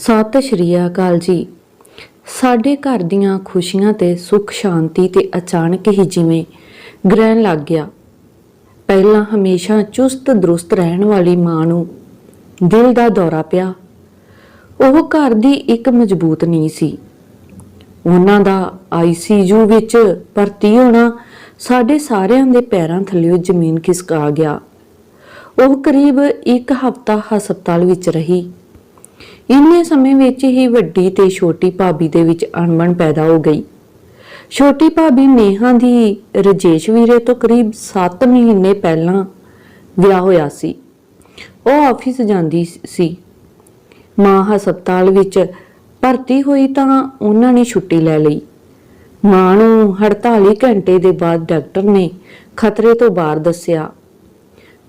ਸਤਿ ਸ਼੍ਰੀ ਅਕਾਲ ਜੀ। ਸਾਡੇ ਘਰ ਦੀਆਂ ਖੁਸ਼ੀਆਂ ਤੇ ਸੁੱਖ, ਸ਼ਾਂਤੀ ਤੇ ਅਚਾਨਕ ਹੀ ਜਿਵੇਂ ਗ੍ਰਹਿਣ ਲੱਗ ਗਿਆ। ਪਹਿਲਾਂ ਹਮੇਸ਼ਾ ਚੁਸਤ, ਦਰੁਸਤ ਰਹਿਣ ਵਾਲੀ ਮਾਂ ਨੂੰ ਦਿਲ ਦਾ ਦੌਰਾ ਪਿਆ। ਉਹ ਘਰ ਦੀ ਇੱਕ ਮਜ਼ਬੂਤ ਨੀਂਹ ਸੀ। ਉਹਨਾਂ ਦਾ ਆਈਸੀਯੂ ਵਿੱਚ ਭਰਤੀ ਹੋਣਾ ਸਾਡੇ ਸਾਰਿਆਂ ਦੇ ਪੈਰਾਂ ਥੱਲੇ ਜ਼ਮੀਨ ਖਿਸਕਾ ਗਿਆ। ਉਹ ਕਰੀਬ ਇੱਕ ਹਫ਼ਤਾ ਹਸਪਤਾਲ ਵਿੱਚ ਰਹੀ। ਇੰਨੇ ਸਮੇਂ ਵਿੱਚ ਹੀ ਵੱਡੀ ਤੇ ਛੋਟੀ ਭਾਬੀ ਦੇ ਵਿੱਚ ਅਣਬਣ ਪੈਦਾ ਹੋ ਗਈ। ਛੋਟੀ ਭਾਬੀ ਨੇਹਾ ਦੀ ਰਜੇਸ਼ ਵੀਰੇ ਤੋਂ ਕਰੀਬ 7 ਮਹੀਨੇ ਪਹਿਲਾਂ ਵਿਆਹ ਹੋਇਆ ਸੀ। ਉਹ ਆਫਿਸ ਜਾਂਦੀ ਸੀ। ਮਾਂ ਹਸਪਤਾਲ ਵਿੱਚ ਭਰਤੀ ਹੋਈ ਤਾਂ ਉਹਨਾਂ ਨੇ ਛੁੱਟੀ ਲੈ ਲਈ। ਮਾਂ ਨੂੰ 48 ਘੰਟੇ ਦੇ ਬਾਅਦ ਡਾਕਟਰ ਨੇ ਖਤਰੇ ਤੋਂ ਬਾਹਰ ਦੱਸਿਆ।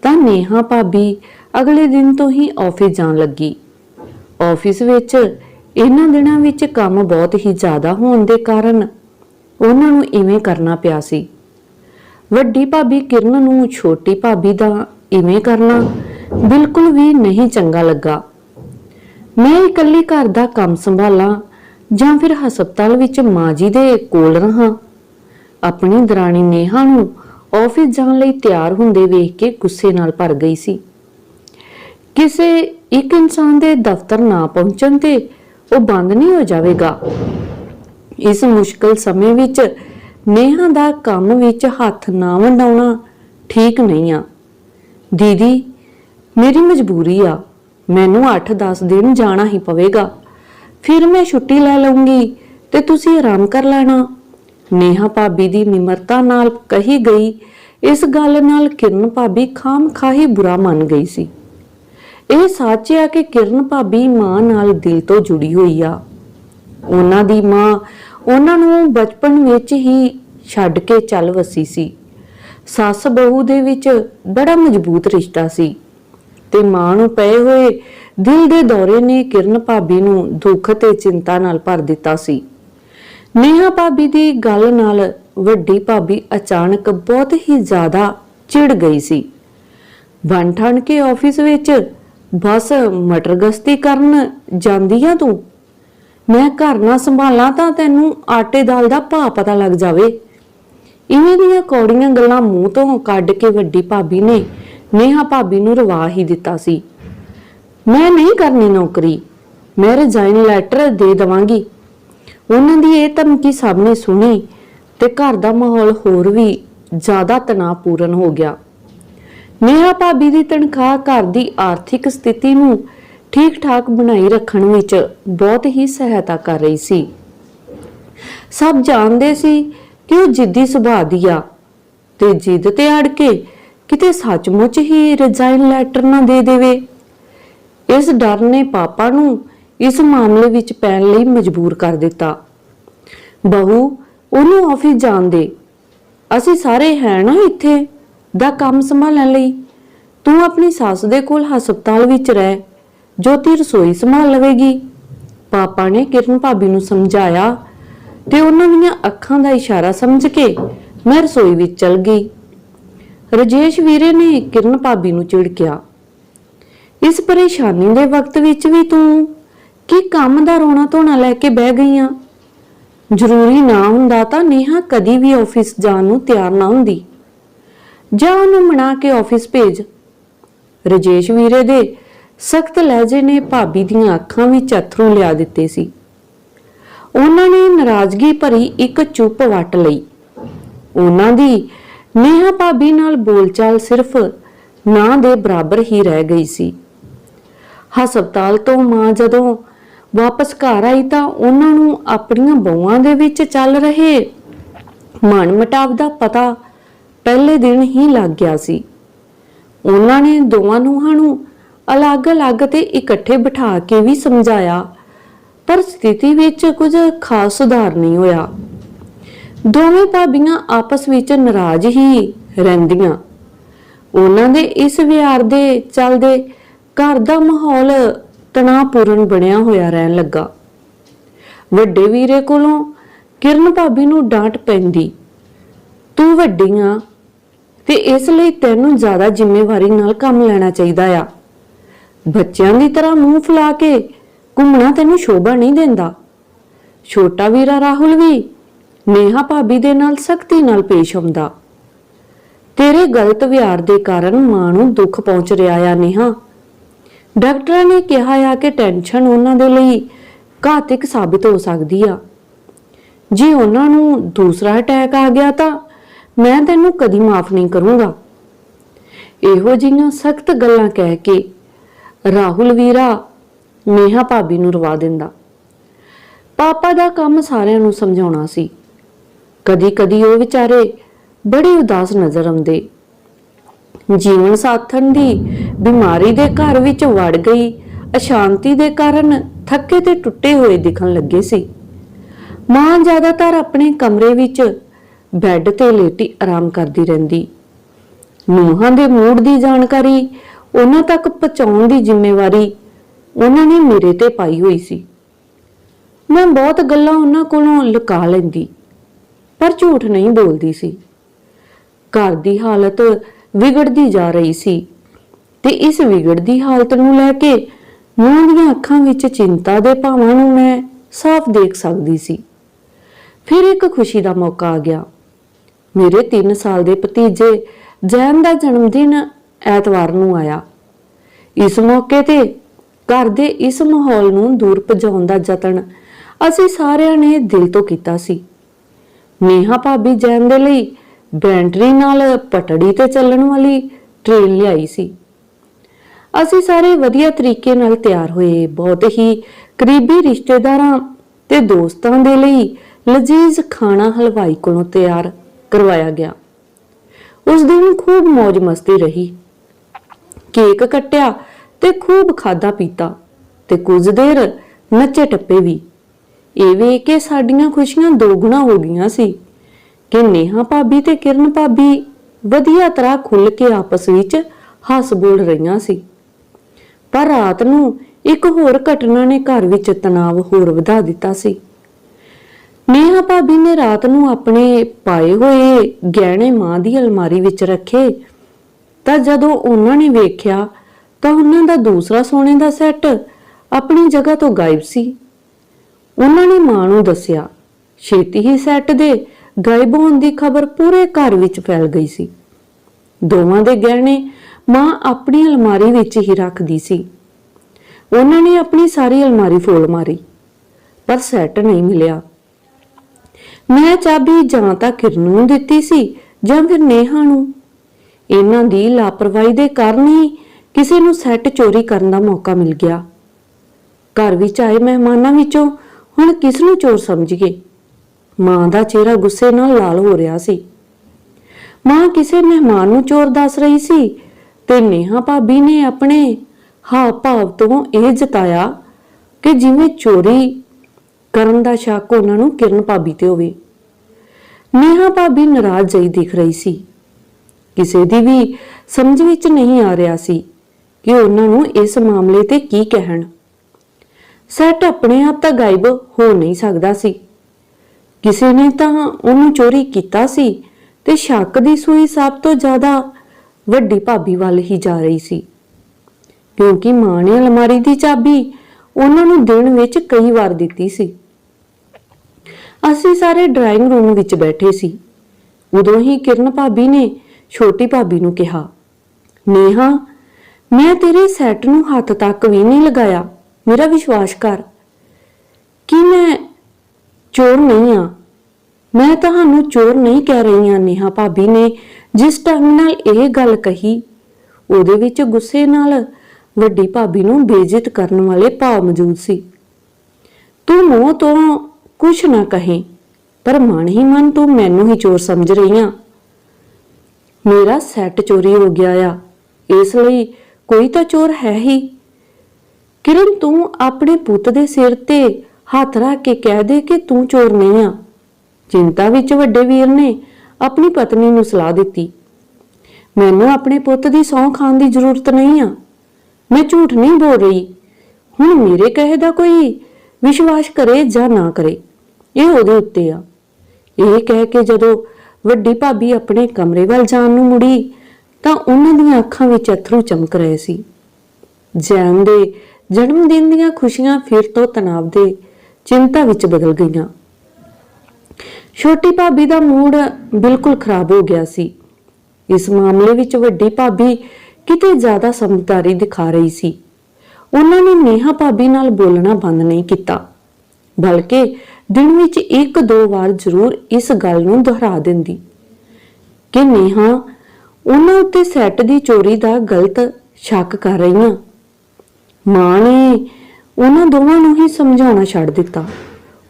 ਤਾਂ ਨੇਹਾ ਭਾਬੀ ਅਗਲੇ ਦਿਨ ਤੋਂ ਹੀ ਆਫਿਸ ਜਾਣ ਲੱਗੀ। ਆਫਿਸ ਵਿੱਚ, ਇਹਨਾਂ ਦਿਨਾਂ ਵਿੱਚ ਕੰਮ ਬਹੁਤ ਹੀ ਜ਼ਿਆਦਾ ਹੋਣ ਦੇ ਕਾਰਨ ਉਹਨਾਂ ਨੂੰ ਇਵੇਂ ਕਰਨਾ ਪਿਆ ਸੀ। ਵੱਡੀ ਭਾਬੀ ਕਿਰਨ ਨੂੰ ਛੋਟੀ ਭਾਬੀ ਦਾ ਇਵੇਂ ਕਰਨਾ ਬਿਲਕੁਲ ਵੀ ਨਹੀਂ ਚੰਗਾ ਲੱਗਾ। ਮੈਂ ਇਕੱਲੀ ਘਰ ਦਾ ਕੰਮ ਸੰਭਾਲਾਂ ਜਾਂ ਫਿਰ ਹਸਪਤਾਲ ਵਿੱਚ ਮਾਂ ਜੀ ਦੇ ਕੋਲ ਰਹਾ, ਆਪਣੀ ਦਰਾਣੀ ਨੇਹਾ ਨੂੰ ਆਫਿਸ ਜਾਣ ਲਈ ਤਿਆਰ ਹੁੰਦੇ ਵੇਖ ਕੇ ਗੁੱਸੇ ਨਾਲ ਭਰ ਗਈ ਸੀ। ਕਿਸੇ ਇੱਕ ਇਨਸਾਨ ਦੇ ਦਫ਼ਤਰ ਨਾ ਪਹੁੰਚਣ ਤੇ ਉਹ ਬੰਦ ਨਹੀਂ ਹੋ ਜਾਵੇਗਾ। ਇਸ ਮੁਸ਼ਕਲ ਸਮੇਂ ਵਿੱਚ ਨੇਹਾ ਦਾ ਕੰਮ ਵਿੱਚ ਹੱਥ ਨਾ ਵੰਡਾਉਣਾ ਠੀਕ ਨਹੀਂ ਆ। ਦੀਦੀ, ਮੇਰੀ ਮਜਬੂਰੀ ਆ। ਮੈਨੂੰ 8-10 ਦਿਨ ਜਾਣਾ ਹੀ ਪਵੇਗਾ। ਫਿਰ ਮੈਂ ਛੁੱਟੀ ਲੈ ਲਵਾਂਗੀ ਤੇ ਤੁਸੀਂ ਆਰਾਮ ਕਰ ਲੈਣਾ। ਨੇਹਾ ਭਾਬੀ ਦੀ ਨਿਮਰਤਾ ਨਾਲ ਕਹੀ ਗਈ। ਇਸ ਗੱਲ ਨਾਲ ਕਿਰਨ ਭਾਬੀ ਖਾਮ ਖਾਹੀ ਬੁਰਾ ਮੰਨ ਗਈ ਸੀ। ਇਹ ਸੱਚ ਆ ਕਿ ਕਿਰਨ ਭਾਬੀ ਮਾਂ ਨਾਲ ਦਿਲ ਤੋਂ ਜੁੜੀ ਹੋਈ ਆ। ਉਹਨਾਂ ਦੀ ਮਾਂ ਉਹਨਾਂ ਨੂੰ ਬਚਪਨ ਵਿੱਚ ਹੀ ਛੱਡ ਕੇ ਚੱਲ ਵਸੀ ਸੀ। ਸੱਸ ਬਹੂ ਦੇ ਵਿੱਚ ਬੜਾ ਮਜ਼ਬੂਤ ਰਿਸ਼ਤਾ ਸੀ ਤੇ ਮਾਂ ਨੂੰ ਪਏ ਹੋਏ ਦਿਲ ਦੇ ਦੌਰੇ ਨੇ ਕਿਰਨ ਭਾਬੀ ਨੂੰ ਦੁੱਖ ਤੇ ਚਿੰਤਾ ਨਾਲ ਭਰ ਦਿੱਤਾ ਸੀ। ਨੇਹਾ ਭਾਬੀ ਦੀ ਗੱਲ ਨਾਲ ਵੱਡੀ ਭਾਬੀ ਅਚਾਨਕ ਬਹੁਤ ਹੀ ਜ਼ਿਆਦਾ ਚਿੜ ਗਈ ਸੀ। ਬਣ ਠਣ ਕੇ ਆਫਿਸ ਵਿੱਚ ਬਸ ਮਟਰ ਗਸਤੀ ਕਰਨ ਜਾਂਦੀ ਆ ਤੂੰ? ਮੈਂ ਘਰ ਨਾ ਸੰਭਾਲਾਂ ਤਾਂ ਤੈਨੂੰ ਆਟੇ ਦਾਲ ਦਾ ਭਾਅ ਪਤਾ ਲੱਗ ਜਾਵੇ। ਇਵੇਂ ਦੀਆਂ ਕੌੜੀਆਂ ਗੱਲਾਂ ਮੂੰਹ ਤੋਂ ਕੱਢ ਕੇ ਵੱਡੀ ਭਾਬੀ ਨੇ ਨੇਹਾ ਭਾਬੀ ਨੂੰ ਰਵਾ ਹੀ ਦਿੱਤਾ ਸੀ। ਮੈਂ ਨਹੀਂ ਕਰਨੀ ਨੌਕਰੀ, ਮੈਂ ਰਿਜ਼ਾਈਨ ਲੈਟਰ ਦੇ ਦਵਾਂਗੀ। ਉਹਨਾਂ ਦੀ ਇਹ ਧਮਕੀ ਸਭ ਨੇ ਸੁਣੀ ਤੇ ਘਰ ਦਾ ਮਾਹੌਲ ਹੋਰ ਵੀ ਜ਼ਿਆਦਾ ਤਣਾਅਪੂਰਨ ਹੋ ਗਿਆ। ਨੇਹਾ ਭਾਬੀ ਦੀ ਤਨਖਾਹ ਘਰ ਦੀ ਆਰਥਿਕ ਸਥਿਤੀ ਨੂੰ ਠੀਕ ਠਾਕ ਬਣਾਈ ਰੱਖਣ ਵਿੱਚ ਬਹੁਤ ਹੀ ਸਹਾਇਤਾ ਕਰ ਰਹੀ ਸੀ। ਸਭ ਜਾਣਦੇ ਸੀ ਕਿ ਉਹ ਜਿੱਦੀ ਸੁਭਾਅ ਦੀ ਆ ਤੇ ਜਿੱਦ ਤੇ ਅੜ ਕੇ ਕਿਤੇ ਸੱਚਮੁੱਚ ਹੀ ਰਿਜ਼ਾਈਨ ਲੈਟਰ ਨਾ ਦੇ ਦੇਵੇ। ਇਸ ਡਰ ਨੇ ਪਾਪਾ ਨੂੰ ਇਸ ਮਾਮਲੇ ਵਿੱਚ ਪੈਣ ਲਈ ਮਜਬੂਰ ਕਰ ਦਿੱਤਾ। ਬਹੂ, ਉਹਨੂੰ ਆਫਿਸ ਜਾਣ ਦੇ। ਅਸੀਂ ਸਾਰੇ ਹੈ ਨਾ ਇੱਥੇ? ਦਾ ਕੰਮ ਸੰਭਾਲਣ ਲਈ। ਤੂੰ ਆਪਣੀ ਸੱਸ ਦੇ ਕੋਲ ਹਸਪਤਾਲ ਵਿੱਚ ਰਹਿ, ਜੋਤੀ ਰਸੋਈ ਸੰਭਾਲ ਲਵੇਗੀ। ਪਾਪਾ ਨੇ ਕਿਰਨ ਭਾਬੀ ਨੂੰ ਸਮਝਾਇਆ ਤੇ ਉਹਨਾਂ ਦੀਆਂ ਅੱਖਾਂ ਦਾ ਇਸ਼ਾਰਾ ਸਮਝ ਕੇ ਮੈਂ ਰਸੋਈ ਵਿੱਚ ਚਲ ਗਈ। ਰਜੇਸ਼ ਵੀਰੇ ਨੇ ਕਿਰਨ ਭਾਬੀ ਨੂੰ ਝਿੜਕਿਆ। ਇਸ ਪਰੇਸ਼ਾਨੀ ਦੇ ਵਕਤ ਵਿੱਚ ਵੀ ਤੂੰ ਕੀ ਕੰਮ ਦਾ ਰੋਣਾ ਧੋਣਾ ਲੈ ਕੇ ਬਹਿ ਗਈ ਆ? ਜ਼ਰੂਰੀ ਨਾ ਹੁੰਦਾ ਤਾਂ ਨੇਹਾ ਕਦੀ ਵੀ ਆਫਿਸ ਜਾਣ ਨੂੰ ਤਿਆਰ ਨਾ ਹੁੰਦੀ। ਜਾਂ ਉਹਨੂੰ ਮਨਾ ਕੇ ਆਫਿਸ ਭੇਜ। ਰਜੇਸ਼ ਵੀਰੇ ਦੇ ਸਖਤ ਲਹਿਜੇ ਨੇ ਭਾਬੀ ਦੀਆਂ ਅੱਖਾਂ ਵਿੱਚ ਅਥਰੂ ਲਿਆ ਦਿੱਤੇ ਸੀ। ਉਹਨਾਂ ਨੇ ਨਾਰਾਜ਼ਗੀ ਭਰੀ ਇੱਕ ਚੁੱਪ ਵਟ ਲਈ। ਉਹਨਾਂ ਦੀ ਨੇਹਾ ਭਾਬੀ ਨਾਲ ਬੋਲਚਾਲ ਸਿਰਫ ਨਾਂ ਦੇ ਬਰਾਬਰ ਹੀ ਰਹਿ ਗਈ ਸੀ। ਹਸਪਤਾਲ ਤੋਂ ਮਾਂ ਜਦੋਂ ਵਾਪਸ ਘਰ ਆਈ ਤਾਂ ਉਹਨਾਂ ਨੂੰ ਆਪਣੀਆਂ ਬਹੂਆਂ ਦੇ ਵਿੱਚ ਚੱਲ ਰਹੇ ਮਨ ਮਟਾਵ ਦਾ ਪਤਾ ਪਹਿਲੇ ਦਿਨ ਹੀ ਲੱਗ ਗਿਆ ਸੀ। ਉਹਨਾਂ ਨੇ ਦੋਵਾਂ ਨੂੰਹਾਂ ਨੂੰ ਅਲੱਗ-ਅਲੱਗ ਤੇ ਇਕੱਠੇ ਬਿਠਾ ਕੇ ਵੀ ਸਮਝਾਇਆ, ਪਰ ਸਥਿਤੀ ਵਿੱਚ ਕੁਝ ਖਾਸ ਸੁਧਾਰ ਨਹੀਂ ਹੋਇਆ। ਦੋਵੇਂ ਭਾਬੀਆਂ ਆਪਸ ਵਿੱਚ ਨਾਰਾਜ਼ ਹੀ ਰਹਿੰਦੀਆਂ। ਉਹਨਾਂ ਦੇ ਇਸ ਵਿਹਾਰ ਦੇ ਚੱਲਦੇ ਘਰ ਦਾ ਮਾਹੌਲ ਤਣਾਅਪੂਰਨ ਬਣਿਆ ਹੋਇਆ ਰਹਿਣ ਲੱਗਾ। ਵੱਡੇ ਵੀਰੇ ਕੋਲੋਂ ਕਿਰਨ ਭਾਬੀ ਨੂੰ ਡਾਂਟ ਪੈਂਦੀ, ਤੂੰ ਵੱਡੀਆਂ ਤੇ ਇਸ ਲਈ ਤੈਨੂੰ ਜ਼ਿਆਦਾ ਜ਼ਿੰਮੇਵਾਰੀ ਨਾਲ ਕੰਮ ਲੈਣਾ ਚਾਹੀਦਾ ਆ। ਬੱਚਿਆਂ ਦੀ ਤਰ੍ਹਾਂ ਮੂੰਹ ਫੁਲਾ ਕੇ ਘੁੰਮਣਾ ਤੈਨੂੰ ਸ਼ੋਭਾ ਨਹੀਂ ਦਿੰਦਾ। ਛੋਟਾ ਵੀਰਾ ਰਾਹੁਲ ਵੀ ਨੇਹਾ ਭਾਬੀ ਦੇ ਨਾਲ ਸਖਤੀ ਨਾਲ ਪੇਸ਼ ਆਉਂਦਾ। ਤੇਰੇ ਗਲਤ ਵਿਹਾਰ ਦੇ ਕਾਰਨ ਮਾਂ ਨੂੰ ਦੁੱਖ ਪਹੁੰਚ ਰਿਹਾ ਆ ਨੇਹਾ। ਡਾਕਟਰਾਂ ਨੇ ਕਿਹਾ ਆ ਕਿ ਟੈਨਸ਼ਨ ਉਹਨਾਂ ਦੇ ਲਈ ਘਾਤਕ ਸਾਬਿਤ ਹੋ ਸਕਦੀ ਆ। ਜੇ ਉਹਨਾਂ ਨੂੰ ਦੂਸਰਾ ਅਟੈਕ ਆ ਗਿਆ ਤਾਂ ਮੈਂ ਤੈਨੂੰ ਕਦੀ ਮਾਫ ਨਹੀਂ ਕਰੂੰਗਾ। ਇਹੋ ਜਿਹੀਆਂ ਸਖਤ ਗੱਲਾਂ ਕਹਿ ਕੇ ਰਾਹੁਲ ਵੀਰਾ ਨੇਹਾ ਭਾਬੀ ਨੂੰ ਰਵਾ ਦਿੰਦਾ। ਪਾਪਾ ਦਾ ਕੰਮ ਸਾਰਿਆਂ ਨੂੰ ਸਮਝਾਉਣਾ ਸੀ। ਕਦੀ-ਕਦੀ ਉਹ ਵਿਚਾਰੇ ਬੜੇ ਉਦਾਸ ਨਜ਼ਰ ਆਉਂਦੇ। ਜੀਵਨ ਸਾਥਣ ਦੀ ਬਿਮਾਰੀ ਦੇ ਘਰ ਵਿੱਚ ਵੜ ਗਈ, ਅਸ਼ਾਂਤੀ ਦੇ ਕਾਰਨ ਥੱਕੇ ਤੇ ਟੁੱਟੇ ਹੋਏ ਦਿਖਣ ਲੱਗੇ ਸੀ। ਮਾਂ ਜ਼ਿਆਦਾਤਰ ਆਪਣੇ ਕਮਰੇ ਵਿੱਚ ਬੈੱਡ ਤੇ ਲੇਟੀ ਆਰਾਮ ਕਰਦੀ ਰਹਿੰਦੀ। ਨੂੰਹਾਂ ਦੇ ਮੂਡ ਦੀ ਜਾਣਕਾਰੀ, ਉਹਨਾਂ ਤੱਕ ਪਹੁੰਚਾਉਣ ਦੀ ਜ਼ਿੰਮੇਵਾਰੀ ਉਹਨਾਂ ਨੇ ਮੇਰੇ ਤੇ ਪਾਈ ਹੋਈ ਸੀ। ਮੈਂ ਬਹੁਤ ਗੱਲਾਂ ਉਹਨਾਂ ਕੋਲੋਂ ਲੁਕਾ ਲੈਂਦੀ, ਪਰ ਝੂਠ ਨਹੀਂ ਬੋਲਦੀ ਸੀ। ਘਰ ਦੀ ਹਾਲਤ ਵਿਗੜਦੀ ਜਾ ਰਹੀ ਸੀ ਤੇ ਇਸ ਵਿਗੜਦੀ ਹਾਲਤ ਨੂੰ ਲੈ ਕੇ ਮਾਂ ਦੀਆਂ ਅੱਖਾਂ ਵਿੱਚ ਚਿੰਤਾ ਦੇ ਭਾਵਾਂ ਨੂੰ ਮੈਂ ਸਾਫ਼ ਦੇਖ ਸਕਦੀ ਸੀ। ਫਿਰ ਇੱਕ ਖੁਸ਼ੀ ਦਾ ਮੌਕਾ ਆ ਗਿਆ। ਮੇਰੇ 3 ਸਾਲ ਦੇ ਭਤੀਜੇ ਜੈਨ ਦਾ ਜਨਮ ਦਿਨ ਐਤਵਾਰ ਨੂੰ ਆਇਆ। ਇਸ ਮੌਕੇ ਤੇ ਘਰ ਦੇ ਇਸ ਮਾਹੌਲ ਨੂੰ ਦੂਰ ਭਜਾਉਣ ਦਾ ਯਤਨ ਅਸੀਂ ਸਾਰਿਆਂ ਨੇ ਦਿਲ ਤੋਂ ਕੀਤਾ ਸੀ। ਨੇਹਾ ਭਾਬੀ ਜੈਨ ਦੇ ਲਈ ਬੈਂਟਰੀ ਨਾਲ ਪਟੜੀ ਤੇ ਚੱਲਣ ਵਾਲੀ ਟ੍ਰੇਨ ਲਿਆਈ ਸੀ। ਅਸੀਂ ਸਾਰੇ ਵਧੀਆ ਤਰੀਕੇ ਨਾਲ ਤਿਆਰ ਹੋਏ। ਬਹੁਤ ਹੀ ਕਰੀਬੀ ਰਿਸ਼ਤੇਦਾਰਾਂ ਤੇ ਦੋਸਤਾਂ ਦੇ ਲਈ ਲਜ਼ੀਜ਼ ਖਾਣਾ ਹਲਵਾਈ ਕੋਲੋਂ ਤਿਆਰ ਕਰਵਾਇਆ ਗਿਆ। ਉਸ ਦਿਨ ਖੂਬ ਮौज ਮਸਤੀ ਰਹੀ। ਕੇਕ ਕੱਟਿਆ ਤੇ ਖੂਬ ਖਾਦਾ ਪੀਤਾ ਤੇ ਕੁਝ ਦੇਰ ਨੱਚੇ ਟੱਪੇ ਵੀ। ਇਹ ਵੇਖ ਕੇ ਸਾਡੀਆਂ ਖੁਸ਼ੀਆਂ ਦੋਗੁਣਾ ਹੋ ਗਈਆਂ ਸੀ ਕਿ ਨੇਹਾ ਭਾਬੀ ਤੇ ਕਿਰਨ ਭਾਬੀ ਵਧੀਆ ਤਰ੍ਹਾਂ ਖੁੱਲ ਕੇ ਆਪਸ ਵਿੱਚ ਹੱਸ ਬੋਲ ਰਹੀਆਂ ਸੀ। ਪਰ ਰਾਤ ਨੂੰ ਇੱਕ ਹੋਰ ਘਟਨਾ ਨੇ ਘਰ ਵਿੱਚ ਤਣਾਅ ਹੋਰ ਵਧਾ ਦਿੱਤਾ ਸੀ। ਨੇਹਾ ਭਾਬੀ ਨੇ ਰਾਤ ਨੂੰ ਆਪਣੇ ਪਾਏ ਹੋਏ ਗਹਿਣੇ ਮਾਂ ਦੀ ਅਲਮਾਰੀ ਵਿੱਚ ਰੱਖੇ। ਤਾਂ ਜਦੋਂ ਉਹਨਾਂ ਨੇ ਵੇਖਿਆ, ਤਾਂ ਉਹਨਾਂ ਦਾ ਦੂਸਰਾ ਸੋਨੇ ਦਾ ਸੈੱਟ ਆਪਣੀ ਜਗ੍ਹਾ ਤੋਂ ਗਾਇਬ ਸੀ। ਉਹਨਾਂ ਨੇ ਮਾਂ ਨੂੰ ਦੱਸਿਆ, ਛੇਤੀ ਹੀ ਸੈੱਟ ਦੇ ਗਾਇਬ ਹੋਣ ਦੀ ਖਬਰ ਪੂਰੇ ਘਰ ਵਿੱਚ ਫੈਲ ਗਈ ਸੀ। ਦੋਵਾਂ ਦੇ ਗਹਿਣੇ ਮਾਂ ਆਪਣੀ ਅਲਮਾਰੀ ਵਿੱਚ ਹੀ ਰੱਖਦੀ ਸੀ। ਉਹਨਾਂ ਨੇ ਆਪਣੀ ਸਾਰੀ ਅਲਮਾਰੀ ਫੋਲ ਮਾਰੀ, ਪਰ ਸੈੱਟ ਨਹੀਂ ਮਿਲਿਆ। ਮੈਂ ਚਾਬੀ ਜਾਂ ਤਾਂ ਕਿਰਨ ਨੂੰ ਦਿੱਤੀ ਸੀ ਜਾਂ ਫਿਰ ਨੇਹਾ ਨੂੰ। ਇਹਨਾਂ ਦੀ ਲਾਪਰਵਾਹੀ ਦੇ ਕਾਰਨ ਹੀ ਕਿਸੇ ਨੂੰ ਸੈੱਟ ਚੋਰੀ ਕਰਨ ਦਾ ਮੌਕਾ ਮਿਲ ਗਿਆ। ਘਰ ਵਿੱਚ ਆਏ ਮਹਿਮਾਨਾਂ ਵਿੱਚੋਂ ਹੁਣ ਕਿਸ ਨੂੰ ਚੋਰ ਸਮਝੀਏ? ਮਾਂ ਦਾ ਚਿਹਰਾ ਗੁੱਸੇ ਨਾਲ ਲਾਲ ਹੋ ਰਿਹਾ ਸੀ। ਮਾਂ ਕਿਸੇ ਮਹਿਮਾਨ ਨੂੰ ਚੋਰ ਦੱਸ ਰਹੀ ਸੀ ਤੇ ਨੇਹਾ ਭਾਬੀ ਨੇ ਆਪਣੇ ਹਾਵ ਭਾਵ ਤੋਂ ਇਹ ਜਤਾਇਆ ਕਿ ਜਿਵੇਂ ਚੋਰੀ ਕਰਨ ਦਾ ਸ਼ੱਕ ਉਹਨਾਂ ਨੂੰ ਕਿਰਨ ਭਾਬੀ ਤੇ ਹੋਵੇ। ਨੇਹਾ ਭਾਬੀ ਨਾਰਾਜ਼ ਜਈ ਦਿਖ ਰਹੀ ਸੀ। ਕਿਸੇ ਦੀ ਵੀ ਸਮਝ ਵਿੱਚ ਨਹੀਂ ਆ ਰਿਹਾ ਸੀ ਕਿ ਉਹਨਾਂ ਨੂੰ ਇਸ ਮਾਮਲੇ ਤੇ ਕੀ ਕਹਿਣ। ਸੈੱਟ ਆਪਣੇ ਆਪ ਤਾਂ ਗਾਇਬ ਹੋ ਨਹੀਂ ਸਕਦਾ ਸੀ। ਕਿਸੇ ਨੇ ਤਾਂ ਉਹਨੂੰ ਚੋਰੀ ਕੀਤਾ ਸੀ ਤੇ ਸ਼ੱਕ ਦੀ ਸੂਈ ਸਭ ਤੋਂ ਜ਼ਿਆਦਾ ਵੱਡੀ ਭਾਬੀ ਵੱਲ ਹੀ ਜਾ ਰਹੀ ਸੀ। ਕਿਉਂਕਿ ਮਾਂ ਨੇ ਅਲਮਾਰੀ ਦੀ ਚਾਬੀ ਉਹਨਾਂ ਨੂੰ ਦਿਨ ਵਿੱਚ ਕਈ ਵਾਰ ਦਿੱਤੀ ਸੀ। ਅਸੀਂ ਸਾਰੇ ਡਰਾਇੰਗ ਰੂਮ ਵਿੱਚ ਬੈਠੇ ਸੀ। ਉਦੋਂ ਹੀ ਕਿਰਨ ਭਾਬੀ ਨੇ ਛੋਟੀ ਭਾਬੀ ਨੂੰ ਕਿਹਾ, ਨੇਹਾ, ਮੈਂ ਤੇਰੇ ਸੈੱਟ ਨੂੰ ਹੱਥ ਤੱਕ ਵੀ ਨਹੀਂ ਲਗਾਇਆ। ਮੇਰਾ ਵਿਸ਼ਵਾਸ ਕਰ। ਕਿ ਮੈਂ ਚੋਰ ਨਹੀਂ ਆ? ਮੈਂ ਤੁਹਾਨੂੰ ਚੋਰ ਨਹੀਂ ਕਹਿ ਰਹੀ ਹਾਂ ਨੇਹਾ ਭਾਬੀ ਨੇ ਜਿਸ ਢੰਗ ਨਾਲ ਇਹ ਗੱਲ ਕਹੀ, ਉਹਦੇ ਵਿੱਚ ਗੁੱਸੇ ਨਾਲ ਵੱਡੀ ਭਾਬੀ ਨੂੰ ਬੇਇੱਜ਼ਤ ਕਰਨ ਵਾਲੇ ਭਾਵ ਮੌਜੂਦ ਸੀ। ਤੂੰ ਮੂੰਹ ਤੋਂ ਕੁਛ ਨਾ ਕਹੇ, ਪਰ ਮਨ ਹੀ ਮਨ ਤੂੰ ਮੈਨੂੰ ਹੀ ਚੋਰ ਸਮਝ ਰਹੀ ਆ ਮੇਰਾ ਸੈੱਟ ਚੋਰੀ ਹੋ ਗਿਆ ਆ, ਇਸ ਲਈ ਕੋਈ ਤਾਂ ਚੋਰ ਹੈ ਹੀ। ਕਿਰਨ, ਤੂੰ ਆਪਣੇ ਪੁੱਤ ਦੇ ਸਿਰ ਤੇ ਹੱਥ ਰੱਖ ਕੇ ਕਹਿ ਦੇ ਕਿ ਤੂੰ ਚੋਰ ਨਹੀਂ ਆ। ਚਿੰਤਾ ਵਿੱਚ ਵੱਡੇ ਵੀਰ ਨੇ ਆਪਣੀ ਪਤਨੀ ਨੂੰ ਸਲਾਹ ਦਿੱਤੀ। ਮੈਨੂੰ ਆਪਣੇ ਪੁੱਤ ਦੀ ਸਹੁੰ ਖਾਣ ਦੀ ਜ਼ਰੂਰਤ ਨਹੀਂ ਆ। ਮੈਂ ਝੂਠ ਨਹੀਂ ਬੋਲ ਰਹੀ। ਹੁਣ ਮੇਰੇ ਕਹੇ ਦਾ ਕੋਈ ਵਿਸ਼ਵਾਸ ਕਰੇ ਜਾਂ ਨਾ ਕਰੇ? ਇਹ ਉਹਦੇ ਉੱਤੇ ਆ। ਇਹ ਕਹਿ ਕੇ ਜਦੋਂ ਵੱਡੀ ਭਾਬੀ ਆਪਣੇ ਕਮਰੇ ਵੱਲ ਜਾਣ ਨੂੰ ਮੁੜੀ, ਤਾਂ ਉਹਨਾਂ ਦੀਆਂ ਅੱਖਾਂ ਵਿੱਚ ਅਥਰੂ ਚਮਕ ਰਹੇ ਸੀ। ਜੈਨ ਦੇ ਜਨਮ ਦਿਨ ਦੀਆਂ ਖੁਸ਼ੀਆਂ ਫਿਰ ਤੋਂ ਤਣਾਅ ਦੇ ਚਿੰਤਾ ਵਿੱਚ ਬਦਲ ਗਈਆਂ। ਛੋਟੀ ਭਾਬੀ ਦਾ ਮੂਡ ਬਿਲਕੁਲ ਖਰਾਬ ਹੋ ਗਿਆ ਸੀ। ਇਸ ਮਾਮਲੇ ਵਿੱਚ ਵੱਡੀ ਭਾਬੀ ਕਿਤੇ ਜ਼ਿਆਦਾ ਸਮਝਦਾਰੀ ਦਿਖਾ ਰਹੀ ਸੀ। ਉਹਨਾਂ ਨੇ ਨੇਹਾ ਭਾਬੀ ਨਾਲ ਬੋਲਣਾ ਬੰਦ ਨਹੀਂ ਕੀਤਾ, ਬਲਕਿ ਦਿਨ ਵਿੱਚ ਇੱਕ ਦੋ ਵਾਰ ਜ਼ਰੂਰ ਇਸ ਗੱਲ ਨੂੰ ਦੁਹਰਾ ਦਿੰਦੀ ਕਿ ਨੇਹਾ, ਉਹਨਾਂ ਉੱਤੇ ਸੈੱਟ ਦੀ ਚੋਰੀ ਦਾ ਗਲਤ ਸ਼ੱਕ ਕਰ ਰਹੀਆਂ। ਮਾਂ ਨੇ ਉਹਨਾਂ ਦੋਵਾਂ ਨੂੰ ਹੀ ਸਮਝਾਉਣਾ ਛੱਡ ਦਿੱਤਾ।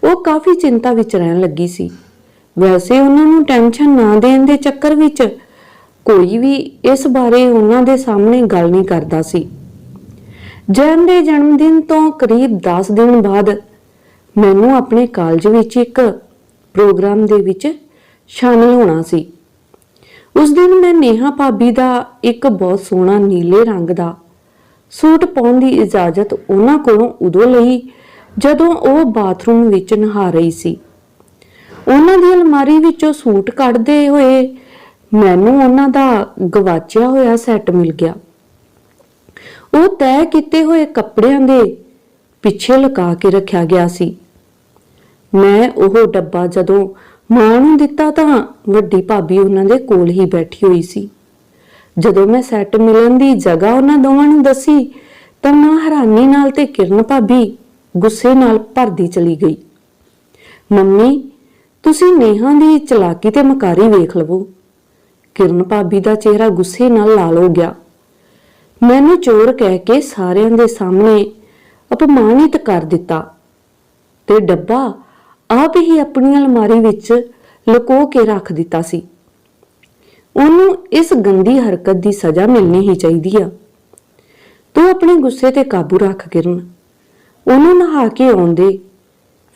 ਉਹ ਕਾਫੀ ਚਿੰਤਾ ਵਿੱਚ ਰਹਿਣ ਲੱਗੀ ਸੀ। ਵੈਸੇ ਉਹਨਾਂ ਨੂੰ ਟੈਨਸ਼ਨ ਨਾ ਦੇਣ ਦੇ ਚੱਕਰ ਵਿੱਚ ਕੋਈ ਵੀ ਇਸ ਬਾਰੇ ਉਹਨਾਂ ਦੇ ਸਾਹਮਣੇ ਗੱਲ ਨਹੀਂ ਕਰਦਾ ਸੀ। ਜੈਨ ਦੇ ਜਨਮ ਦਿਨ ਤੋਂ ਕਰੀਬ 10 ਦਿਨ ਬਾਅਦ ਮੈਨੂੰ ਆਪਣੇ ਕਾਲਜ ਵਿੱਚ ਇੱਕ ਪ੍ਰੋਗਰਾਮ ਦੇ ਵਿੱਚ ਸ਼ਾਮਲ ਹੋਣਾ ਸੀ। ਉਸ ਦਿਨ ਮੈਂ ਨੇਹਾ ਭਾਬੀ ਦਾ ਇੱਕ ਬਹੁਤ ਸੋਹਣਾ ਨੀਲੇ ਰੰਗ ਦਾ ਸੂਟ ਪਾਉਣ ਦੀ ਇਜਾਜ਼ਤ ਉਹਨਾਂ ਕੋਲੋਂ ਉਦੋਂ ਲਈ ਜਦੋਂ ਉਹ ਬਾਥਰੂਮ ਵਿੱਚ ਨਹਾ ਰਹੀ ਸੀ। ਉਹਨਾਂ ਦੀ ਅਲਮਾਰੀ ਵਿੱਚੋਂ ਸੂਟ ਕੱਢਦੇ ਹੋਏ ਮੈਨੂੰ ਉਹਨਾਂ ਦਾ ਗਵਾਚਿਆ ਹੋਇਆ ਸੈੱਟ ਮਿਲ ਗਿਆ। ਉਹ ਤੈਅ ਕੀਤੇ ਹੋਏ ਕੱਪੜਿਆਂ ਦੇ ਪਿੱਛੇ ਲੁਕਾ ਕੇ ਰੱਖਿਆ ਗਿਆ ਸੀ। ਮੈਂ ਉਹ ਡੱਬਾ ਜਦੋਂ ਮਾਂ ਨੂੰ ਦਿੱਤਾ ਤਾਂ ਵੱਡੀ ਭਾਬੀ ਉਹਨਾਂ ਦੇ ਕੋਲ ਹੀ ਬੈਠੀ ਹੋਈ ਸੀ। ਜਦੋਂ ਮੈਂ ਸੈੱਟ ਮਿਲਣ ਦੀ ਜਗ੍ਹਾ ਉਹਨਾਂ ਦੋਵਾਂ ਨੂੰ ਦੱਸੀ ਤਾਂ ਮਾਂ ਹੈਰਾਨੀ ਨਾਲ ਤੇ ਕਿਰਨ ਭਾਬੀ ਗੁੱਸੇ ਨਾਲ ਭਰਦੀ ਚਲੀ ਗਈ। ਮੰਮੀ, ਤੁਸੀਂ ਨੇਹਾ ਦੀ ਚਲਾਕੀ ਤੇ ਮਕਾਰੀ ਵੇਖ ਲਵੋ। ਕਿਰਨ ਭਾਬੀ ਦਾ ਚਿਹਰਾ ਗੁੱਸੇ ਨਾਲ ਲਾਲ ਹੋ ਗਿਆ। ਮੈਨੂੰ ਚੋਰ ਕਹਿ ਕੇ ਸਾਰਿਆਂ ਦੇ ਸਾਹਮਣੇ ਅਪਮਾਨਿਤ ਕਰ ਦਿੱਤਾ ਤੇ ਡੱਬਾ ਆਪ ਹੀ ਆਪਣੀ ਅਲਮਾਰੀ ਵਿੱਚ ਲੁਕੋ ਕੇ ਰੱਖ ਦਿੱਤਾ ਸੀ। ਉਹਨੂੰ ਇਸ ਗੰਦੀ ਹਰਕਤ ਦੀ ਸਜ਼ਾ ਮਿਲਣੀ ਹੀ ਚਾਹੀਦੀ ਆ। ਤੂੰ ਆਪਣੇ ਗੁੱਸੇ ਤੇ ਕਾਬੂ ਰੱਖ ਕਿਰਨ। ਉਹਨੂੰ ਨਹਾ ਕੇ ਆਉਂਦੇ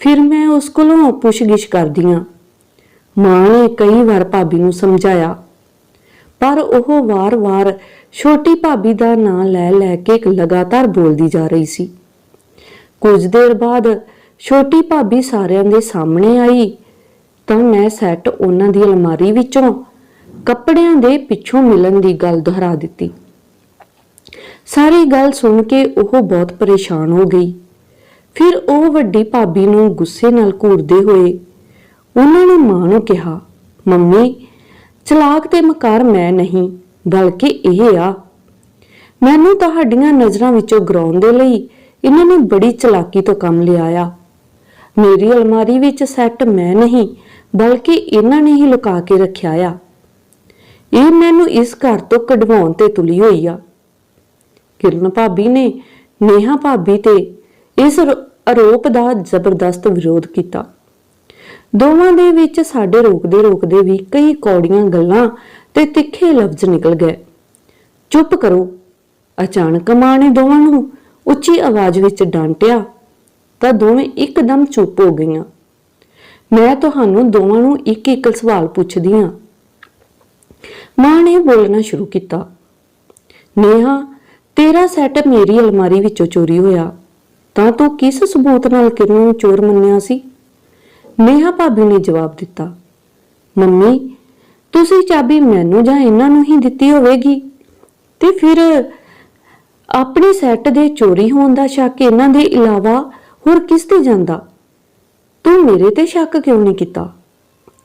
ਫਿਰ ਮੈਂ ਉਸ ਕੋਲੋਂ ਪੁੱਛਗਿੱਛ ਕਰਦੀ ਆ ਮਾਂ ਨੇ ਕਈ ਵਾਰ ਭਾਬੀ ਨੂੰ ਸਮਝਾਇਆ, ਪਰ ਉਹ ਵਾਰ-ਵਾਰ ਛੋਟੀ ਭਾਬੀ ਦਾ ਨਾਂ ਲੈ ਲੈ ਕੇ ਲਗਾਤਾਰ ਬੋਲਦੀ ਜਾ ਰਹੀ ਸੀ। ਕੁਝ ਦੇਰ ਬਾਅਦ ਛੋਟੀ ਭਾਬੀ ਸਾਰਿਆਂ ਦੇ ਸਾਹਮਣੇ ਆਈ ਤਾਂ ਮੈਂ ਸੈੱਟ ਉਹਨਾਂ ਦੀ ਅਲਮਾਰੀ ਵਿੱਚੋਂ ਕੱਪੜਿਆਂ ਦੇ ਪਿੱਛੋਂ ਮਿਲਣ ਦੀ ਗੱਲ ਦੁਹਰਾ ਦਿੱਤੀ। ਸਾਰੀ ਗੱਲ ਸੁਣ ਕੇ ਉਹ ਬਹੁਤ ਪਰੇਸ਼ਾਨ ਹੋ ਗਈ। ਫਿਰ ਉਹ ਵੱਡੀ ਭਾਬੀ ਨੂੰ ਗੁੱਸੇ ਨਾਲ ਘੂਰਦੇ ਹੋਏ ਉਹਨਾਂ ਨੇ ਮਾਂ ਨੂੰ ਕਿਹਾ, ਮੰਮੀ, ਚਲਾਕ ਤੇ ਮਕਾਰ ਮੈਂ ਨਹੀਂ, ਬਲਕਿ ਇਹ ਆ। ਮੈਨੂੰ ਤੁਹਾਡੀਆਂ ਨਜ਼ਰਾਂ ਵਿੱਚੋਂ ਗਰਾਉਣ ਦੇ ਲਈ ਇਹਨਾਂ ਨੇ ਬੜੀ ਚਲਾਕੀ ਤੋਂ ਕੰਮ ਲਿਆ ਆ ਮੇਰੀ ਅਲਮਾਰੀ ਵਿੱਚ ਸੈੱਟ ਮੈਂ ਨਹੀਂ, ਬਲਕਿ ਇਹਨਾਂ ਨੇ ਹੀ ਲੁਕਾ ਕੇ ਰੱਖਿਆ ਆ। ਇਹ ਮੈਨੂੰ ਇਸ ਘਰ ਤੋਂ ਕਢਵਾਉਣ ਤੇ ਤੁਲੀ ਹੋਈ ਆ। ਕਿਰਨ ਭਾਬੀ ਨੇ ਨੇਹਾ ਭਾਬੀ ਤੇ ਇਸ ਆਰੋਪ ਦਾ ਜ਼ਬਰਦਸਤ ਵਿਰੋਧ ਕੀਤਾ। ਦੋਵਾਂ ਦੇ ਵਿੱਚ ਸਾਡੇ ਰੋਕਦੇ ਰੋਕਦੇ ਵੀ ਕਈ ਕੌੜੀਆਂ ਗੱਲਾਂ ਤੇ ਤਿੱਖੇ ਲਫ਼ਜ਼ ਨਿਕਲ ਗਏ। ਚੁੱਪ ਕਰੋ। ਅਚਾਨਕ ਮਾਂ ਨੇ ਦੋਵਾਂ ਨੂੰ ਉੱਚੀ ਆਵਾਜ਼ ਵਿੱਚ ਡਾਂਟਿਆ। ਤਾਂ ਦੋਵੇਂ ਇੱਕਦਮ ਚੁੱਪ ਹੋ ਗਈਆਂ। ਮੈਂ ਤੁਹਾਨੂੰ ਦੋਵਾਂ ਨੂੰ ਇੱਕ ਇੱਕ ਸਵਾਲ ਪੁੱਛਦੀ ਹਾਂ। ਮਾਂ ਨੇ ਬੋਲਣਾ ਸ਼ੁਰੂ ਕੀਤਾ, ਨੇਹਾ, ਤੇਰਾ ਸੈੱਟ ਮੇਰੀ ਅਲਮਾਰੀ ਵਿੱਚੋਂ ਚੋਰੀ ਹੋਇਆ। ਤਾਂ ਤੂੰ ਕਿਸ ਸਬੂਤ ਨਾਲ ਕਿਰਨ ਨੂੰ ਚੋਰ ਮੰਨਿਆ ਸੀ? ਨੇਹਾ ਭਾਬੀ ਨੇ ਜਵਾਬ ਦਿੱਤਾ, ਮੰਮੀ, ਤੁਸੀਂ ਚਾਬੀ ਮੈਨੂੰ ਜਾਂ ਇਹਨਾਂ ਨੂੰ ਹੀ ਦਿੱਤੀ ਹੋਵੇਗੀ। ਤੇ ਫਿਰ ਆਪਣੇ ਸੈੱਟ ਦੇ ਚੋਰੀ ਹੋਣ ਦਾ ਸ਼ੱਕ ਇਹਨਾਂ ਦੇ ਇਲਾਵਾ ਹੋਰ ਕਿਸ ਤੇ ਜਾਂਦਾ? ਤੂੰ ਮੇਰੇ ਤੇ ਸ਼ੱਕ ਕਿਉਂ ਨਹੀਂ ਕੀਤਾ?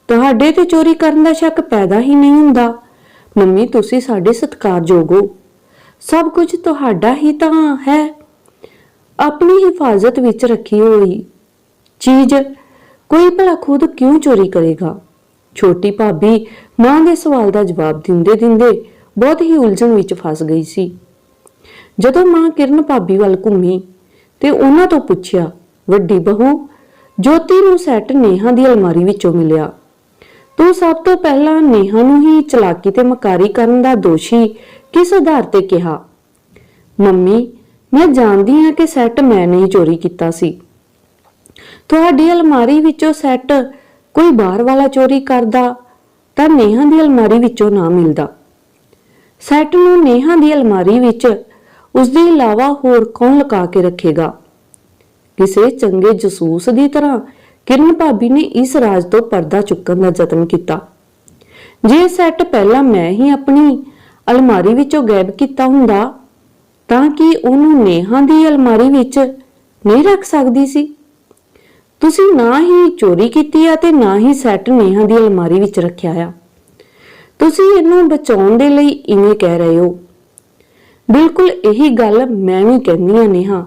ਤੁਹਾਡੇ ਤੇ ਚੋਰੀ ਕਰਨ ਦਾ ਸ਼ੱਕ ਪੈਦਾ ਹੀ ਨਹੀਂ ਹੁੰਦਾ। ਮੰਮੀ, ਤੁਸੀਂ ਸਾਡੇ ਸਤਿਕਾਰਯੋਗ ਹੋ। ਸਭ ਕੁਝ ਤੁਹਾਡਾ ਹੀ ਤਾਂ ਹੈ। ਆਪਣੀ ਹਿਫਾਜ਼ਤ ਵਿੱਚ ਰੱਖੀ ਹੋਈ ਚੀਜ਼ ਕੋਈ ਭਲਾ ਖੁਦ ਕਿਉਂ ਚੋਰੀ ਕਰੇਗਾ? ਛੋਟੀ ਭਾਬੀ ਮਾਂ ਦੇ ਸਵਾਲ ਦਾ ਜਵਾਬ ਦਿੰਦੇ ਦਿੰਦੇ ਬਹੁਤ ਹੀ ਉਲਝਣ ਵਿੱਚ ਫਸ ਗਈ ਸੀ। ਜਦੋਂ ਮਾਂ ਕਿਰਨ ਭਾਬੀ ਵੱਲ ਘੁੰਮੀ ਤੇ ਉਹਨਾਂ ਤੋਂ ਪੁੱਛਿਆ, ਵੱਡੀ ਬਹੂ, ਜੋਤੀ ਨੂੰ ਸੈੱਟ ਨੇਹਾ ਦੀ ਅਲਮਾਰੀ ਵਿੱਚੋਂ ਮਿਲਿਆ। ਤੂੰ ਸਭ ਤੋਂ ਪਹਿਲਾਂ ਨੇਹਾ ਨੂੰ ਹੀ ਚਲਾਕੀ ਤੇ ਮਕਾਰੀ ਕਰਨ ਦਾ ਦੋਸ਼ੀ ਕਿਸ ਆਧਾਰ ਤੇ ਕਿਹਾ? ਮੰਮੀ, ਮੈਂ ਜਾਣਦੀ ਹਾਂ ਕਿ ਸੈੱਟ ਮੈਂ ਨਹੀਂ ਚੋਰੀ ਕੀਤਾ ਸੀ। ਤੁਹਾਡੀ ਅਲਮਾਰੀ ਵਿੱਚੋਂ ਸੈੱਟ ਕੋਈ ਬਾਹਰ ਵਾਲਾ ਚੋਰੀ ਕਰਦਾ ਤਾਂ ਨੇਹਾ ਦੀ ਅਲਮਾਰੀ ਵਿੱਚੋਂ ਨਾ ਮਿਲਦਾ। ਸੈੱਟ ਨੂੰ ਨੇਹਾ ਦੀ ਅਲਮਾਰੀ ਵਿੱਚ ਉਸ ਦੇ ਇਲਾਵਾ ਹੋਰ ਕੌਣ ਲੁਕਾ ਕੇ ਰੱਖੇਗਾ? ਕਿਸੇ ਚੰਗੇ ਜਸੂਸ ਦੀ ਤਰ੍ਹਾਂ ਕਿਰਨ ਭਾਬੀ ਨੇ ਇਸ ਰਾਜ ਤੋਂ ਪਰਦਾ ਚੁੱਕਣ ਦਾ ਯਤਨ ਕੀਤਾ। ਜੇ ਸੈੱਟ ਪਹਿਲਾਂ ਮੈਂ ਹੀ ਆਪਣੀ ਅਲਮਾਰੀ ਵਿੱਚੋਂ ਗਾਇਬ ਕੀਤਾ ਹੁੰਦਾ, ਤਾਂ ਕਿ ਉਹਨੂੰ ਨੇਹਾਂ ਦੀ ਅਲਮਾਰੀ ਵਿੱਚ ਨਹੀਂ ਰੱਖ ਸਕਦੀ ਸੀ? ਤੁਸੀਂ ਨਾ ਹੀ ਚੋਰੀ ਕੀਤੀ ਆ ਤੇ ਨਾ ਹੀ ਸੈੱਟ ਨੇਹਾਂ ਦੀ ਅਲਮਾਰੀ ਵਿੱਚ ਰੱਖਿਆ ਆ। ਤੁਸੀਂ ਇਹਨੂੰ ਬਚਾਉਣ ਦੇ ਲਈ ਇਵੇਂ ਕਹਿ ਰਹੇ ਹੋ। ਬਿਲਕੁਲ ਇਹੀ ਗੱਲ ਮੈਂ ਵੀ ਕਹਿੰਦੀ ਆ ਨੇਹਾ।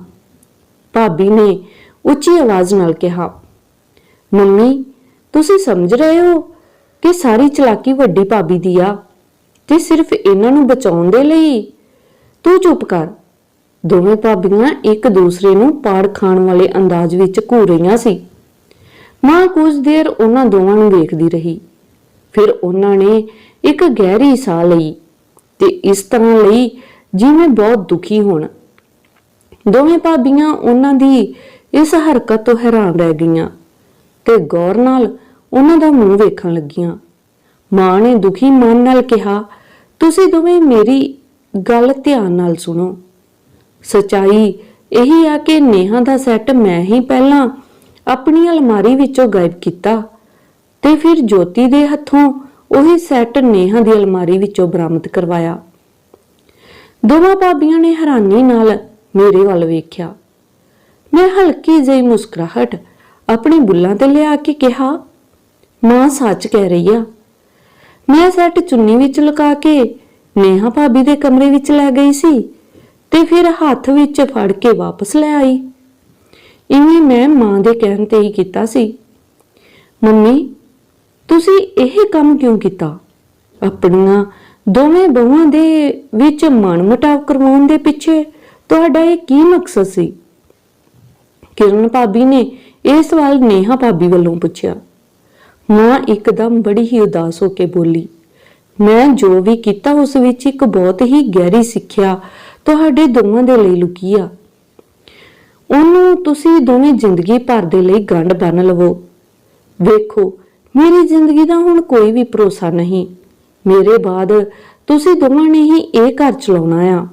ਭਾਬੀ ਨੇ ਉੱਚੀ ਆਵਾਜ਼ ਨਾਲ ਕਿਹਾ, ਮੰਮੀ, ਤੁਸੀਂ ਸਮਝ ਰਹੇ ਹੋ ਕਿ ਸਾਰੀ ਚਲਾਕੀ ਵੱਡੀ ਭਾਬੀ ਦੀ ਆ ਤੇ ਸਿਰਫ ਇਹਨਾਂ ਨੂੰ ਬਚਾਉਣ ਦੇ ਲਈ? ਤੂੰ ਚੁੱਪ ਕਰ। ਦੋਵੇਂ ਭਾਬੀਆਂ ਇੱਕ ਦੂਸਰੇ ਨੂੰ ਪਾੜ ਖਾਣ ਵਾਲੇ ਅੰਦਾਜ਼ ਵਿੱਚ ਘੂਰ ਰਹੀਆਂ ਸੀ। ਮਾਂ ਕੁਝ ਦੇਰ ਉਹਨਾਂ ਦੋਵਾਂ ਨੂੰ ਵੇਖਦੀ ਰਹੀ। ਫਿਰ ਉਹਨਾਂ ਨੇ ਇੱਕ ਗਹਿਰੀ ਸਾਹ ਲਈ ਤੇ ਇਸ ਤਰ੍ਹਾਂ ਲਈ ਜਿਵੇਂ ਬਹੁਤ ਦੁਖੀ ਹੋਣ। ਦੋਵੇਂ ਭਾਬੀਆਂ ਉਹਨਾਂ ਦੀ ਇਸ ਹਰਕਤ ਤੋਂ ਹੈਰਾਨ ਰਹਿ ਗਈਆਂ ਤੇ ਗੌਰ ਨਾਲ ਉਹਨਾਂ ਦਾ ਮੂੰਹ ਵੇਖਣ ਲੱਗੀਆਂ। ਮਾਂ ਨੇ ਦੁਖੀ ਮਨ ਨਾਲ ਕਿਹਾ, ਤੁਸੀਂ ਦੋਵੇਂ ਮੇਰੀ ਗੱਲ ਧਿਆਨ ਨਾਲ ਸੁਣੋ। ਸਚਾਈ ਇਹੀ ਆ ਕਿ ਨੇਹਾ ਦਾ ਸੈੱਟ ਮੈਂ ਹੀ ਪਹਿਲਾਂ ਆਪਣੀ ਅਲਮਾਰੀ ਵਿੱਚੋਂ ਗਾਇਬ ਕੀਤਾ ਤੇ ਫਿਰ ਜੋਤੀ ਦੇ ਹੱਥੋਂ ਉਹੀ ਸੈੱਟ ਨੇਹਾ ਦੀ ਅਲਮਾਰੀ ਵਿੱਚੋਂ ਬਰਾਮਦ ਕਰਵਾਇਆ। ਦੋਵਾਂ ਭਾਬੀਆਂ ਨੇ ਹੈਰਾਨੀ ਨਾਲ ਮੇਰੇ ਵੱਲ ਵੇਖਿਆ। ਮੈਂ ਹਲਕੀ ਜਿਹੀ ਮੁਸਕਰਾਹਟ ਆਪਣੀ ਬੁੱਲਾਂ ਤੇ ਲਿਆ ਕੇ ਕਿਹਾ, ਮਾਂ ਸੱਚ ਕਹਿ ਰਹੀ ਆ। ਮੈਂ ਸੈੱਟ ਚੁੰਨੀ ਵਿੱਚ ਲੁਕਾ ਕੇ ਨੇਹਾ ਭਾਬੀ ਦੇ ਕਮਰੇ ਵਿੱਚ ਲੈ ਗਈ ਸੀ ਤੇ ਫਿਰ ਹੱਥ ਵਿੱਚ ਫੜ ਕੇ ਵਾਪਸ ਲੈ ਆਈ। ਇਵੇਂ ਮੈਂ ਮਾਂ ਦੇ ਕਹਿਣ ਤੇ ਹੀ ਕੀਤਾ ਸੀ। ਮੰਮੀ, ਤੁਸੀਂ ਇਹ ਕੰਮ ਕਿਉਂ ਕੀਤਾ? ਆਪਣੀਆਂ ਦੋਵੇਂ ਬਹੂਆਂ ਦੇ ਵਿੱਚ ਮਨਮਟਾਵ ਕਰਵਾਉਣ ਦੇ ਪਿੱਛੇ ਤੁਹਾਡਾ ਇਹ ਕੀ ਮਕਸਦ ਸੀ? ਕਿਰਨ ਭਾਬੀ ਨੇ ਇਹ ਸਵਾਲ ਨੇਹਾ ਭਾਬੀ ਵੱਲੋਂ ਪੁੱਛਿਆ। ਮਾਂ ਇੱਕਦਮ ਬੜੀ ਹੀ ਉਦਾਸ ਹੋ ਕੇ ਬੋਲੀ, ਮੈਂ ਜੋ ਵੀ ਕੀਤਾ ਉਸ ਵਿੱਚ ਇੱਕ ਬਹੁਤ ਹੀ ਗਹਿਰੀ ਸਿੱਖਿਆ ਤੁਹਾਡੇ ਦੋਵਾਂ ਦੇ ਲਈ ਲੁਕੀ ਆ। ਉਹਨੂੰ ਤੁਸੀਂ ਦੋਵੇਂ ਜ਼ਿੰਦਗੀ ਭਰ ਦੇ ਲਈ ਗੰਢ ਬੰਨ ਲਵੋ। ਵੇਖੋ, ਮੇਰੀ ਜ਼ਿੰਦਗੀ ਦਾ ਹੁਣ ਕੋਈ ਵੀ ਭਰੋਸਾ ਨਹੀਂ। ਮੇਰੇ ਬਾਅਦ ਤੁਸੀਂ ਦੋਵਾਂ ਨੇ ਹੀ ਇਹ ਘਰ ਚਲਾਉਣਾ ਆ।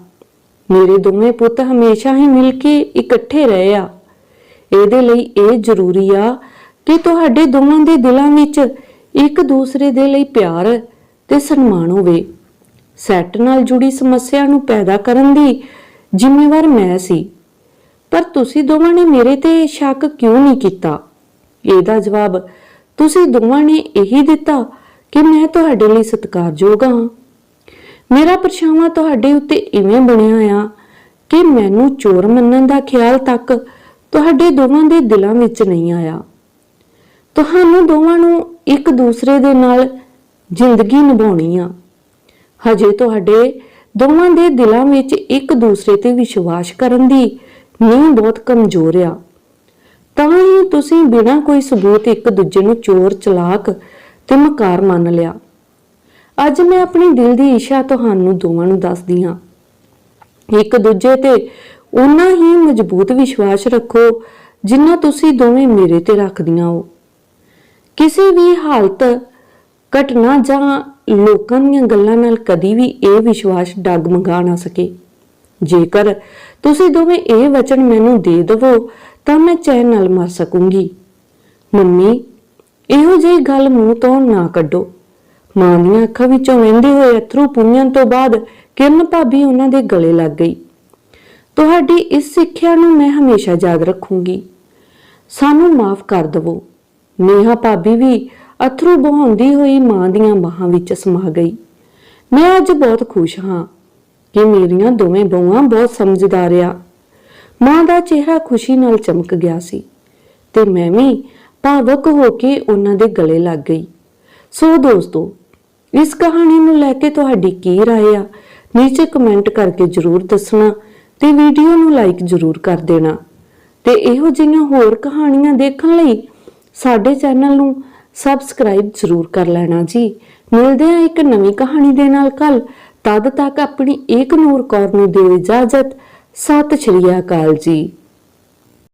ਮੇਰੇ ਦੋਵੇਂ ਪੁੱਤ ਹਮੇਸ਼ਾ ਹੀ ਮਿਲ ਕੇ ਇਕੱਠੇ ਰਹੇ ਆ। ਇਹਦੇ ਲਈ ਇਹ ਜ਼ਰੂਰੀ ਆ ਕਿ ਤੁਹਾਡੇ ਦੋਵਾਂ ਦੇ ਦਿਲਾਂ ਵਿੱਚ ਇੱਕ ਦੂਸਰੇ ਦੇ ਲਈ ਪਿਆਰ ਤੇ ਸਨਮਾਨ ਹੋਵੇ। ਸੈੱਟ ਨਾਲ ਜੁੜੀ ਸਮੱਸਿਆ ਨੂੰ ਪੈਦਾ ਕਰਨ ਦੀ ਜ਼ਿੰਮੇਵਾਰ ਮੈਂ ਸੀ। ਪਰ ਤੁਸੀਂ ਦੋਵਾਂ ਨੇ ਮੇਰੇ ਤੇ ਸ਼ੱਕ ਕਿਉਂ ਨਹੀਂ ਕੀਤਾ? ਇਹਦਾ ਜਵਾਬ ਤੁਸੀਂ ਦੋਵਾਂ ਨੇ ਇਹੀ ਦਿੱਤਾ ਕਿ ਮੈਂ ਤੁਹਾਡੇ ਲਈ ਸਤਿਕਾਰਯੋਗ ਹਾਂ। ਮੇਰਾ ਪਰਛਾਵਾਂ ਤੁਹਾਡੇ ਉੱਤੇ ਇਵੇਂ ਬਣਿਆ ਆ ਕਿ ਮੈਨੂੰ ਚੋਰ ਮੰਨਣ ਦਾ ਖਿਆਲ ਤੱਕ ਤੁਹਾਡੇ ਦੋਵਾਂ ਦੇ ਦਿਲਾਂ ਵਿੱਚ ਨਹੀਂ ਆਇਆ। ਤੁਹਾਨੂੰ ਦੋਵਾਂ ਨੂੰ ਇੱਕ ਦੂਸਰੇ ਦੇ ਨਾਲ ਜ਼ਿੰਦਗੀ ਨਿਭਾਉਣੀ ਆ। ਹਜੇ ਤੁਹਾਡੇ ਦੋਵਾਂ ਦੇ ਦਿਲਾਂ ਵਿੱਚ ਇੱਕ ਦੂਸਰੇ ਤੇ ਵਿਸ਼ਵਾਸ ਕਰਨ ਦੀ ਨੀਂਹ ਬਹੁਤ ਕਮਜ਼ੋਰ ਆ। ਤਾਂ ਹੀ ਤੁਸੀਂ ਬਿਨਾਂ ਕੋਈ ਸਬੂਤ ਇੱਕ ਦੂਜੇ ਨੂੰ ਚੋਰ, ਚਲਾਕ ਤੇ ਮਕਾਰ ਮੰਨ ਲਿਆ। ਅੱਜ ਮੈਂ ਆਪਣੀ ਦਿਲ ਦੀ ਇੱਛਾ ਤੁਹਾਨੂੰ ਦੋਵਾਂ ਨੂੰ ਦੱਸਦੀ ਹਾਂ। ਇੱਕ ਦੂਜੇ ਤੇ ਉਨਾ ਹੀ ਮਜ਼ਬੂਤ ਵਿਸ਼ਵਾਸ ਰੱਖੋ ਜਿੰਨਾ ਤੁਸੀਂ ਦੋਵੇਂ ਮੇਰੇ ਤੇ ਰੱਖਦੀਆਂ ਹੋ। ਕਿਸੇ ਵੀ ਹਾਲਤ, ਘਟਨਾ ਜਾਂ ਲੋਕਾਂ ਦੀਆਂ ਗੱਲਾਂ ਨਾਲ ਕਦੀ ਵੀ ਇਹ ਵਿਸ਼ਵਾਸ ਡਗਮਗਾ ਨਾ ਸਕੇ। ਜੇਕਰ ਤੁਸੀਂ ਦੋਵੇਂ ਇਹ ਵਚਨ ਮੈਨੂੰ ਦੇ ਦਵੋ, ਤਾਂ ਮੈਂ ਚੈਨ ਨਾਲ ਮਰ ਸਕੂੰਗੀ। ਮੰਮੀ ਇਹੋ ਜਿਹੀ ਗੱਲ ਮੂੰਹ ਤੋਂ ਨਾ ਕੱਢੋ। ਮਾਂ ਦੀਆਂ ਅੱਖਾਂ ਵਿੱਚੋਂ ਵਹਿੰਦੇ ਹੋਏ ਅਥਰੂ ਪੁੰਨਣ ਤੋਂ ਬਾਅਦ ਕਿਰਨ ਭਾਬੀ ਉਹਨਾਂ ਦੇ ਗਲੇ ਲੱਗ ਗਈ। ਤੁਹਾਡੀ ਇਸ ਸਿੱਖਿਆ ਨੂੰ ਮੈਂ ਹਮੇਸ਼ਾ ਯਾਦ ਰੱਖੂੰਗੀ। ਸਾਨੂੰ ਮਾਫ ਕਰ ਦਵੋ। ਨੇਹਾ ਭਾਬੀ ਵੀ ਅਥਰੂ ਬਹਾਉਂਦੀ ਹੋਈ ਮਾਂ ਦੀਆਂ ਬਾਹਾਂ ਵਿੱਚ ਸਮਾ ਗਈ। ਮੈਂ ਅੱਜ ਬਹੁਤ ਖੁਸ਼ ਹਾਂ ਕਿ ਮੇਰੀਆਂ ਦੋਵੇਂ ਬਹੂਆਂ ਬਹੁਤ ਸਮਝਦਾਰ ਆ। ਮਾਂ ਦਾ ਚਿਹਰਾ ਖੁਸ਼ੀ ਨਾਲ ਚਮਕ ਗਿਆ ਸੀ ਤੇ ਮੈਂ ਵੀ ਭਾਵੁਕ ਹੋ ਕੇ ਉਹਨਾਂ ਦੇ ਗਲੇ ਲੱਗ ਗਈ ਸੋ ਦੋਸਤੋ ਇਸ ਕਹਾਣੀ ਨੂੰ ਲੈ ਕੇ ਤੁਹਾਡੀ ਕੀ رائے ਆ ਨੀਚੇ ਕਮੈਂਟ ਕਰਕੇ ਜਰੂਰ ਦੱਸਣਾ ਤੇ ਵੀਡੀਓ ਨੂੰ ਲਾਈਕ ਜਰੂਰ ਕਰ ਦੇਣਾ ਤੇ ਇਹੋ ਜਿਹੀਆਂ ਹੋਰ ਕਹਾਣੀਆਂ ਦੇਖਣ ਲਈ ਸਾਡੇ ਚੈਨਲ ਨੂੰ ਸਬਸਕ੍ਰਾਈਬ ਜਰੂਰ ਕਰ ਲੈਣਾ ਜੀ ਮਿਲਦੇ ਹਾਂ ਇੱਕ ਨਵੀਂ ਕਹਾਣੀ ਦੇ ਨਾਲ ਕੱਲ ਤਦ ਤੱਕ ਆਪਣੀ ਏਕ ਨੂਰ ਕੌਰ ਨੂੰ ਦਿਓ ਇਜਾਜ਼ਤ ਸਤਿ ਸ਼੍ਰੀ ਅਕਾਲ ਜੀ